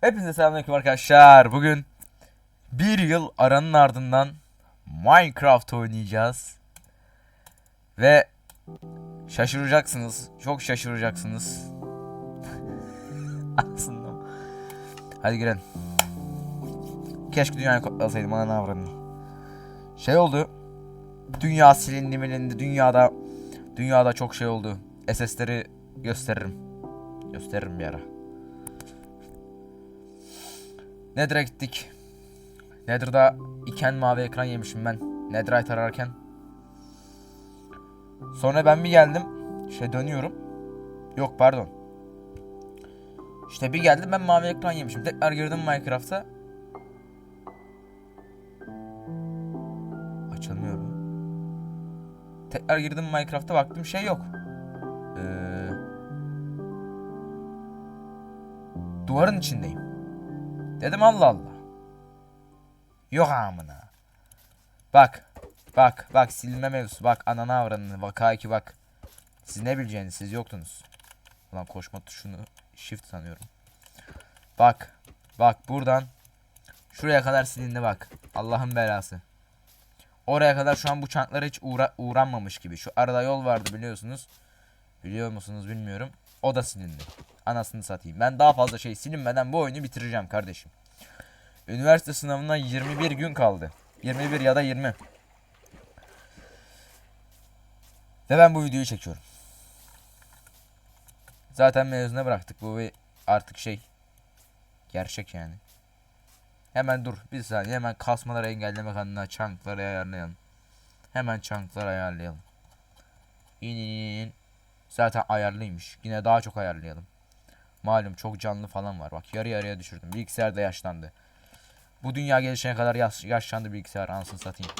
Hepinize selamünaleyküm arkadaşlar. Bugün bir yıl aranın ardından Minecraft oynayacağız. Ve şaşıracaksınız. Çok şaşıracaksınız. Aslında. Hadi girelim. Keşke dünyayı kopyalasaydım ana avradını. Şey oldu. Dünya silindi milindi. Dünyada dünyada çok şey oldu. SS'leri gösteririm. Gösteririm bir ara. Nether'a gittik. Nether'da iken mavi ekran yemişim ben. Netherite ararken. Sonra ben bir geldim. İşte dönüyorum. Yok pardon. İşte bir geldim ben mavi ekran yemişim. Tekrar girdim Minecraft'a. Açılmıyor mu? Tekrar girdim Minecraft'a baktım şey yok. Ee, duvarın içindeyim. Dedim Allah Allah. Yok amına. Bak. Bak. Bak silme mevzusu. Bak anana avranını. Vaka ki bak. Siz ne bileceğiniz siz yoktunuz. Ulan koşma tuşunu shift sanıyorum. Bak. Bak buradan. Şuraya kadar silindi bak. Allah'ın belası. Oraya kadar şu an bu çanklara hiç uğra uğranmamış gibi. Şu arada yol vardı biliyorsunuz. Biliyor musunuz bilmiyorum. O da silindi. Anasını satayım. Ben daha fazla şey silinmeden bu oyunu bitireceğim kardeşim. Üniversite sınavına 21 gün kaldı. 21 ya da 20. Ve ben bu videoyu çekiyorum. Zaten mezuna bıraktık. Bu artık şey. Gerçek yani. Hemen dur. Bir saniye. Hemen kasmaları engellemek adına çankları ayarlayalım. Hemen çankları ayarlayalım. İn in in. Zaten ayarlıymış. Yine daha çok ayarlayalım. Malum çok canlı falan var. Bak yarı yarıya düşürdüm. Bilgisayar da yaşlandı. Bu dünya gelişene kadar yaş, yaşlandı bilgisayar anasını satayım.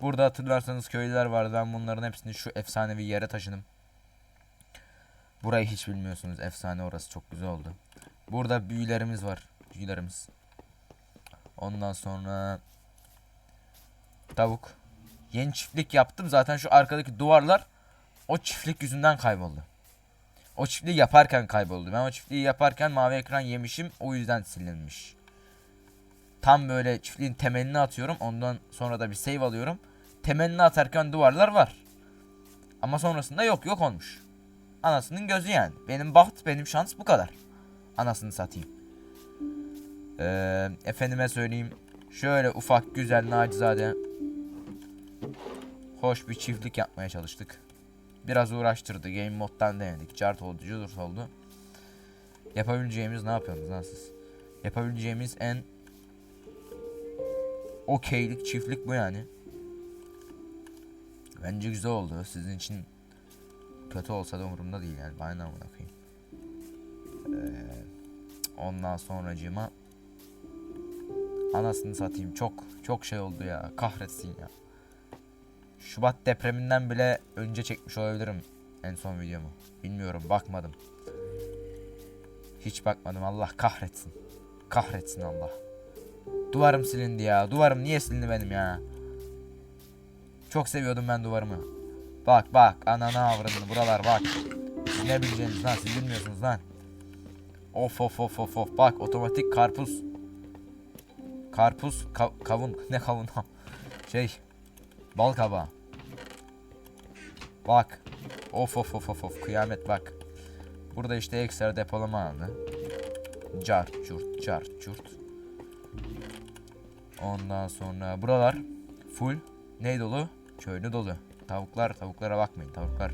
Burada hatırlarsanız köylüler vardı. Ben bunların hepsini şu efsanevi yere taşıdım. Burayı hiç bilmiyorsunuz. Efsane orası çok güzel oldu. Burada büyülerimiz var. Büyülerimiz. Ondan sonra tavuk. Yeni çiftlik yaptım. Zaten şu arkadaki duvarlar o çiftlik yüzünden kayboldu. O çiftliği yaparken kayboldu. Ben o çiftliği yaparken mavi ekran yemişim. O yüzden silinmiş. Tam böyle çiftliğin temelini atıyorum. Ondan sonra da bir save alıyorum. Temelini atarken duvarlar var. Ama sonrasında yok yok olmuş. Anasının gözü yani. Benim baht benim şans bu kadar. Anasını satayım. Ee, efendime söyleyeyim. Şöyle ufak güzel nacizade. Hoş bir çiftlik yapmaya çalıştık. Biraz uğraştırdı. Game moddan denedik. Cart oldu, cudurt oldu. Yapabileceğimiz ne yapıyorsunuz lan siz? Yapabileceğimiz en okeylik çiftlik bu yani. Bence güzel oldu. Sizin için kötü olsa da umurumda değil yani. Bana amına koyayım. Ee, ondan sonracığıma anasını satayım. Çok çok şey oldu ya. Kahretsin ya. Şubat depreminden bile önce çekmiş olabilirim en son videomu. Bilmiyorum bakmadım. Hiç bakmadım Allah kahretsin. Kahretsin Allah. Duvarım silindi ya. Duvarım niye silindi benim ya? Çok seviyordum ben duvarımı. Bak bak anana avradını buralar bak. Siz ne bileceğiniz lan siz bilmiyorsunuz lan. Of of of of of bak otomatik karpuz. Karpuz ka- kavun ne kavun şey bal kabağı. Bak. Of of of of of kıyamet bak. Burada işte ekstra depolama alanı. Cart curt cart curt. Ondan sonra buralar full ne dolu? Köylü dolu. Tavuklar tavuklara bakmayın tavuklar.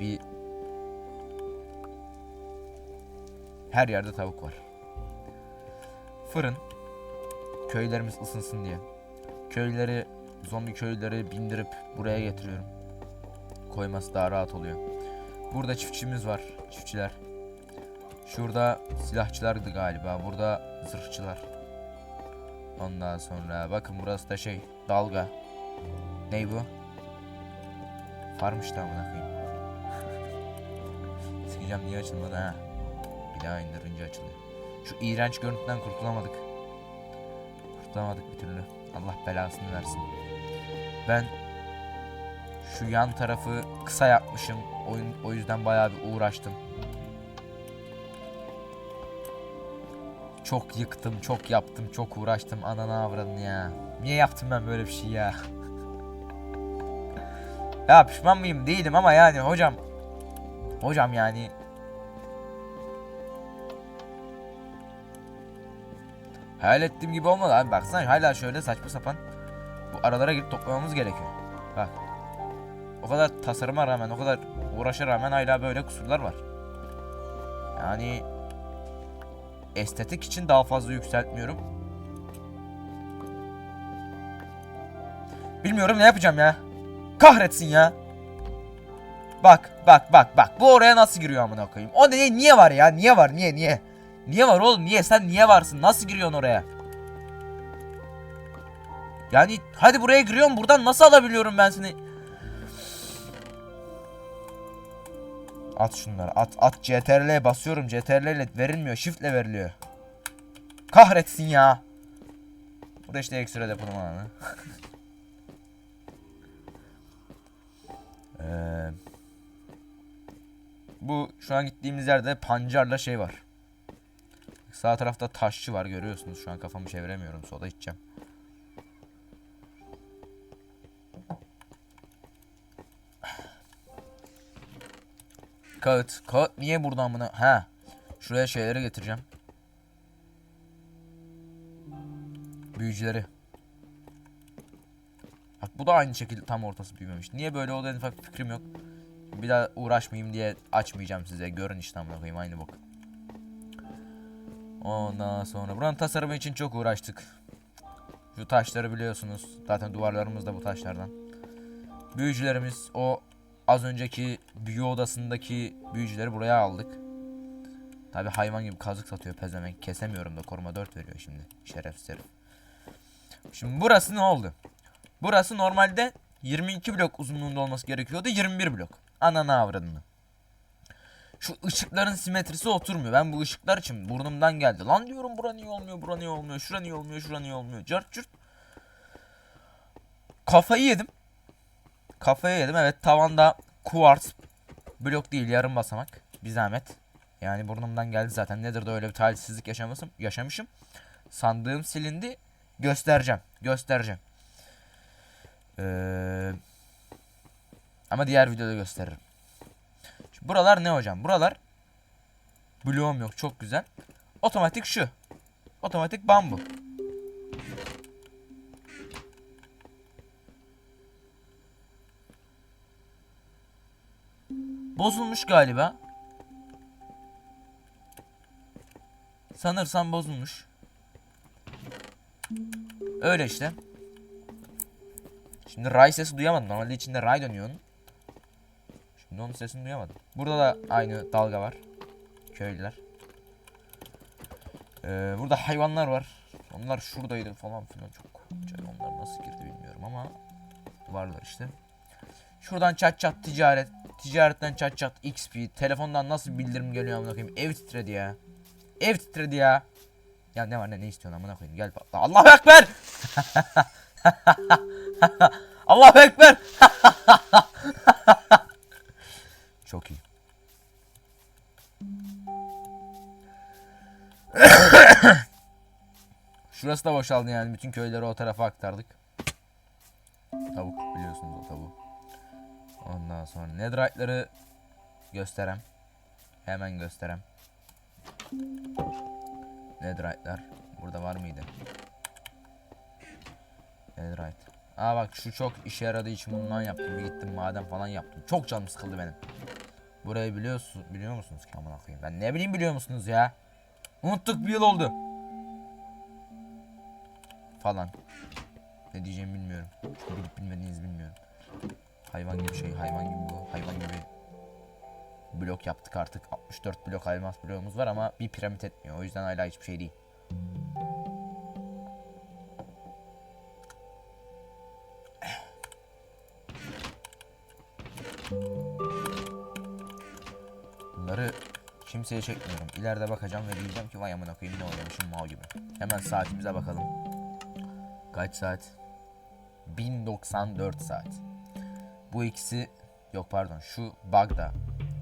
Bir her yerde tavuk var. Fırın köylerimiz ısınsın diye. Köyleri zombi köylüleri bindirip buraya getiriyorum. Koyması daha rahat oluyor. Burada çiftçimiz var. Çiftçiler. Şurada silahçılardı galiba. Burada zırhçılar. Ondan sonra bakın burası da şey dalga. Ney bu? Farmış da amına koyayım. Sikeceğim niye açılmadı ha? Bir daha indirince açılıyor. Şu iğrenç görüntüden kurtulamadık. Kurtulamadık bir türlü. Allah belasını versin. Ben şu yan tarafı kısa yapmışım. Oyun, o yüzden bayağı bir uğraştım. Çok yıktım, çok yaptım, çok uğraştım ananı avradını ya. Niye yaptım ben böyle bir şey ya? ya pişman mıyım? Değilim ama yani hocam. Hocam yani. Hayal ettiğim gibi olmadı abi baksana hala şöyle saçma sapan bu aralara girip toplamamız gerekiyor. Bak. O kadar tasarıma rağmen, o kadar uğraşa rağmen hala böyle kusurlar var. Yani estetik için daha fazla yükseltmiyorum. Bilmiyorum ne yapacağım ya. Kahretsin ya. Bak bak bak bak. Bu oraya nasıl giriyor amına koyayım? O ne niye var ya? Niye var? Niye niye? Niye var oğlum? Niye sen niye varsın? Nasıl giriyorsun oraya? Yani hadi buraya giriyorum. Buradan nasıl alabiliyorum ben seni? At şunları. At at CTRL'ye basıyorum. CTRL ile verilmiyor. Shift ile veriliyor. Kahretsin ya. Burada işte ekstra depolama alanı. Ee, bu şu an gittiğimiz yerde pancarla şey var. Sağ tarafta taşçı var görüyorsunuz. Şu an kafamı çeviremiyorum. Soda içeceğim. Kağıt. Kağıt niye buradan buna? Ha. Şuraya şeyleri getireceğim. Büyücüleri. Bak bu da aynı şekilde tam ortası büyümemiş. Niye böyle oldu en ufak fikrim yok. Bir daha uğraşmayayım diye açmayacağım size. Görün işte amına koyayım aynı bok. Ondan sonra buranın tasarımı için çok uğraştık. Şu taşları biliyorsunuz. Zaten duvarlarımız da bu taşlardan. Büyücülerimiz o az önceki büyü odasındaki büyücüleri buraya aldık. Tabi hayvan gibi kazık satıyor pezevenk. Kesemiyorum da koruma 4 veriyor şimdi. Şerefsiz herif. Şimdi burası ne oldu? Burası normalde 22 blok uzunluğunda olması gerekiyordu. 21 blok. Ananı avradını. Şu ışıkların simetrisi oturmuyor. Ben bu ışıklar için burnumdan geldi. Lan diyorum bura niye olmuyor, bura niye olmuyor, şura niye olmuyor, şura niye olmuyor. Cart cürt. Kafayı yedim. Kafayı yedim. Evet tavanda kuarts blok değil yarım basamak. Bir zahmet. Yani burnumdan geldi zaten. Nedir de öyle bir talihsizlik yaşamışım. yaşamışım. Sandığım silindi. Göstereceğim. Göstereceğim. Ee, ama diğer videoda gösteririm. Şimdi buralar ne hocam? Buralar bloğum yok. Çok güzel. Otomatik şu. Otomatik bambu. Bozulmuş galiba. Sanırsam bozulmuş. Öyle işte. Şimdi ray sesi duyamadım. Normalde içinde ray dönüyor onun. Şimdi onun sesini duyamadım. Burada da aynı dalga var. Köylüler. Ee, burada hayvanlar var. Onlar şuradaydı falan filan çok. Onlar nasıl girdi bilmiyorum ama varlar işte. Şuradan çat çat ticaret. Ticaretten çat çat XP. Telefondan nasıl bildirim geliyor amına koyayım. Ev titredi ya. Ev titredi ya. Ya ne var ne ne istiyorsun amına koyayım. Gel patla. Allahu ekber. Allahu ekber. Şurası da boşaldı yani. Bütün köyleri o tarafa aktardık. Tavuk biliyorsunuz o tavuğu. Ondan sonra netherite'ları gösterem. Hemen gösterem. Netherite'lar. Burada var mıydı? Netherite. Aa bak şu çok işe yaradığı için bundan yaptım. Bir gittim maden falan yaptım. Çok canım sıkıldı benim. Burayı biliyorsun, biliyor musunuz ki? Ben ne bileyim biliyor musunuz ya? Unuttuk bir yıl oldu. Falan. Ne diyeceğimi bilmiyorum. Çünkü bilip bilmediğinizi bilmiyorum. Hayvan gibi şey, hayvan gibi bu. Hayvan gibi blok yaptık artık. 64 blok elmas bloğumuz var ama bir piramit etmiyor. O yüzden hala hiçbir şey değil. Bunları kimseye çekmiyorum. İleride bakacağım ve diyeceğim ki vay amına koyayım ne oynamışım mal gibi. Hemen saatimize bakalım. Kaç saat? 1094 saat. Bu ikisi yok pardon şu bug'da.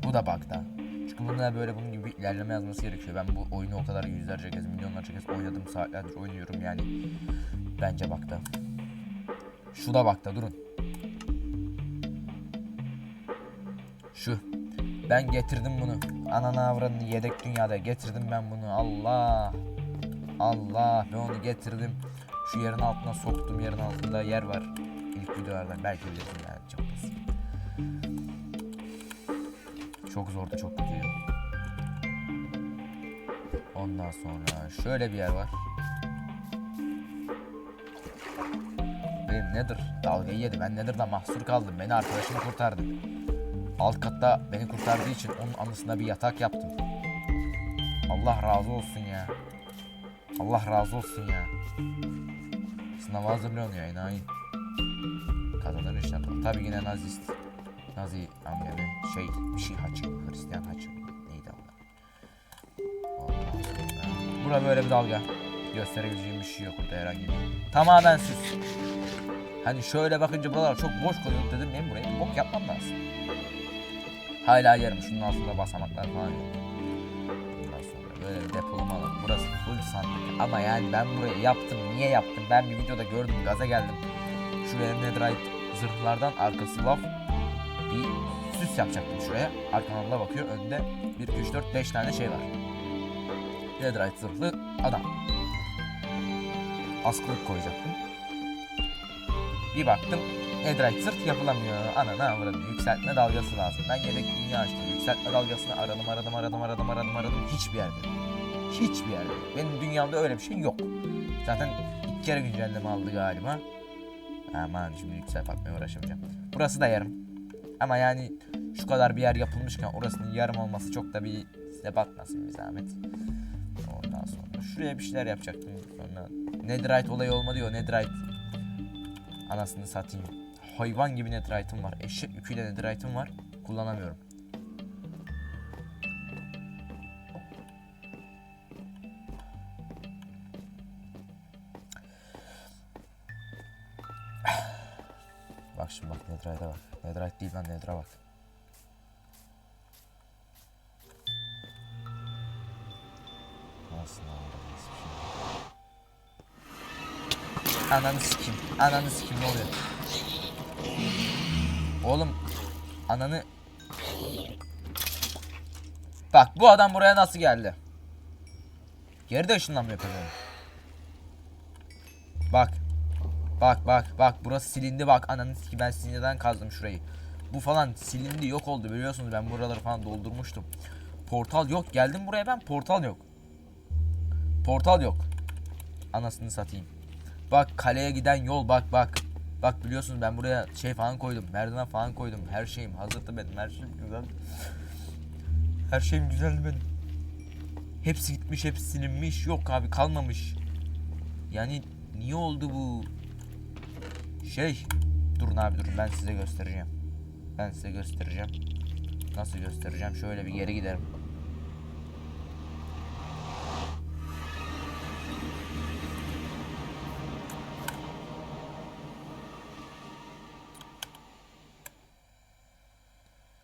Bu da bug'da. Çünkü bunda böyle bunun gibi ilerleme yazması gerekiyor. Ben bu oyunu o kadar yüzlerce kez, milyonlarca kez oynadım. Saatlerdir oynuyorum yani. Bence bakta. Şu da bakta durun. Şu. Ben getirdim bunu. Ananı avradını yedek dünyada getirdim ben bunu. Allah. Allah. Ben onu getirdim. Şu yerin altına soktum. Yerin altında yer var. İlk videolardan belki bilirsin yani. Çok basit. Çok zordu çok kötüydü. Ondan sonra şöyle bir yer var. Benim nedir? Dalgayı yedi. Ben Nether'da mahsur kaldım. Beni arkadaşım kurtardı. Alt katta beni kurtardığı için onun anısına bir yatak yaptım. Allah razı olsun ya. Allah razı olsun ya. Sınava hazırlanıyor enayi. Kazanır inşallah. Tabi yine nazist. Nazi amblemi şey bir şey haçı. Hristiyan haçı. Neydi Allah. Bura böyle bir dalga. Gösterebileceğim bir şey yok burada herhangi bir. Tamamen süs. Hani şöyle bakınca buralar çok boş kalıyor dedim benim buraya bir bok yapmam lazım. Hala yarım şunun altında basamaklar falan yok. Ondan sonra böyle bir depolama alanı. Burası full sandık. Ama yani ben burayı yaptım. Niye yaptım? Ben bir videoda gördüm. Gaza geldim. Şuraya netherite zırhlardan arkası laf bir süs yapacaktım şuraya. Arkadan da bakıyor. Önde 1, 2, 3, 4, 5 tane şey var. Netherite zırhlı adam. Askılık koyacaktım. Bir baktım Netherite zırh yapılamıyor. Ananı avradım. Yükseltme dalgası lazım. Ben yedek dünya açtım. Yükseltme dalgasını aradım aradım aradım aradım aradım aradım. Hiçbir yerde. Hiçbir yerde. Benim dünyamda öyle bir şey yok. Zaten iki kere güncelleme aldı galiba. Aman şimdi yükseltmeye uğraşamayacağım. Burası da yarım. Ama yani şu kadar bir yer yapılmışken orasının yarım olması çok da bir size batmasın bir zahmet. Ondan sonra şuraya bir şeyler yapacaktım. Sonra Netherite olayı olmadı ya Netherite. Anasını satayım. Hayvan gibi Netherite'ım var. Eşek yüküyle Netherite'ım var. Kullanamıyorum. Bak şimdi bak Netherite'e bak. Netherite değil lan Nether'a bak. Nasıl şimdi. Ananı sikim. Ananı sikim ne oluyor? Oğlum ananı Bak bu adam buraya nasıl geldi? Geri de ışınlanmıyor pezevenk. Bak. Bak bak bak burası silindi bak ananı sikim ben sinirden kazdım şurayı. Bu falan silindi yok oldu biliyorsunuz ben buraları falan doldurmuştum. Portal yok geldim buraya ben portal yok. Portal yok. Anasını satayım. Bak kaleye giden yol bak bak. Bak biliyorsunuz ben buraya şey falan koydum. Merdiven falan koydum. Her şeyim hazırdı benim. Her şeyim güzel. Her şeyim güzeldi benim. Hepsi gitmiş, hepsi silinmiş. Yok abi kalmamış. Yani niye oldu bu? Şey, durun abi durun ben size göstereceğim. Ben size göstereceğim. Nasıl göstereceğim? Şöyle bir geri giderim.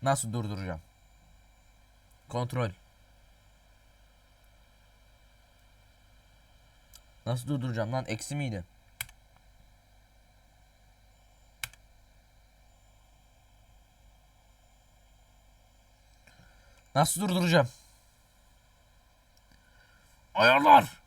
Nasıl durduracağım? Kontrol. Nasıl durduracağım lan? Eksi miydi? Nasıl durduracağım? Ayarlar.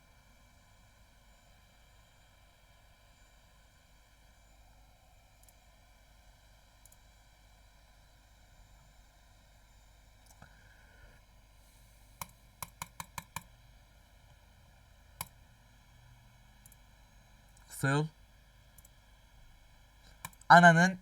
Yol. Ananın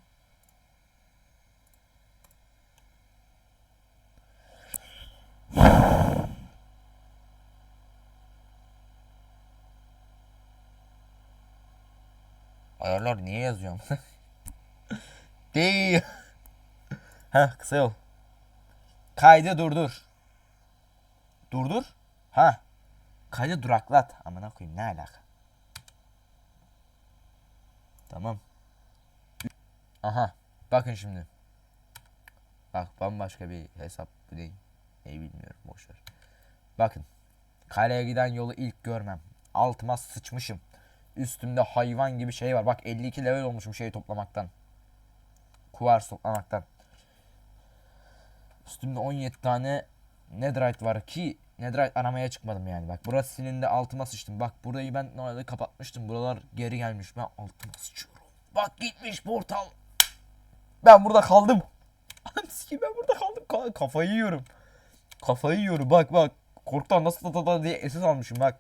Ayarlar niye yazıyorum? Değil. ha kısa yol. Kaydı durdur. Durdur. Ha. Kaydı duraklat. Amına koyayım ne alaka? Tamam. Aha. Bakın şimdi. Bak bambaşka bir hesap bu değil. Ne bilmiyorum boşver. Bakın. Kaleye giden yolu ilk görmem. Altıma sıçmışım. Üstümde hayvan gibi şey var. Bak 52 level olmuşum şey toplamaktan. Kuvars toplamaktan. Üstümde 17 tane netherite var ki netherite aramaya çıkmadım yani. Bak burası silindi altıma sıçtım. Bak burayı ben normalde kapatmıştım. Buralar geri gelmiş. Ben altıma sıçıyorum. Bak gitmiş portal. Ben burada kaldım. Anasını ben burada kaldım. Ka- Kafayı yiyorum. Kafayı yiyorum. Bak bak. Korktan nasıl da diye esas almışım bak.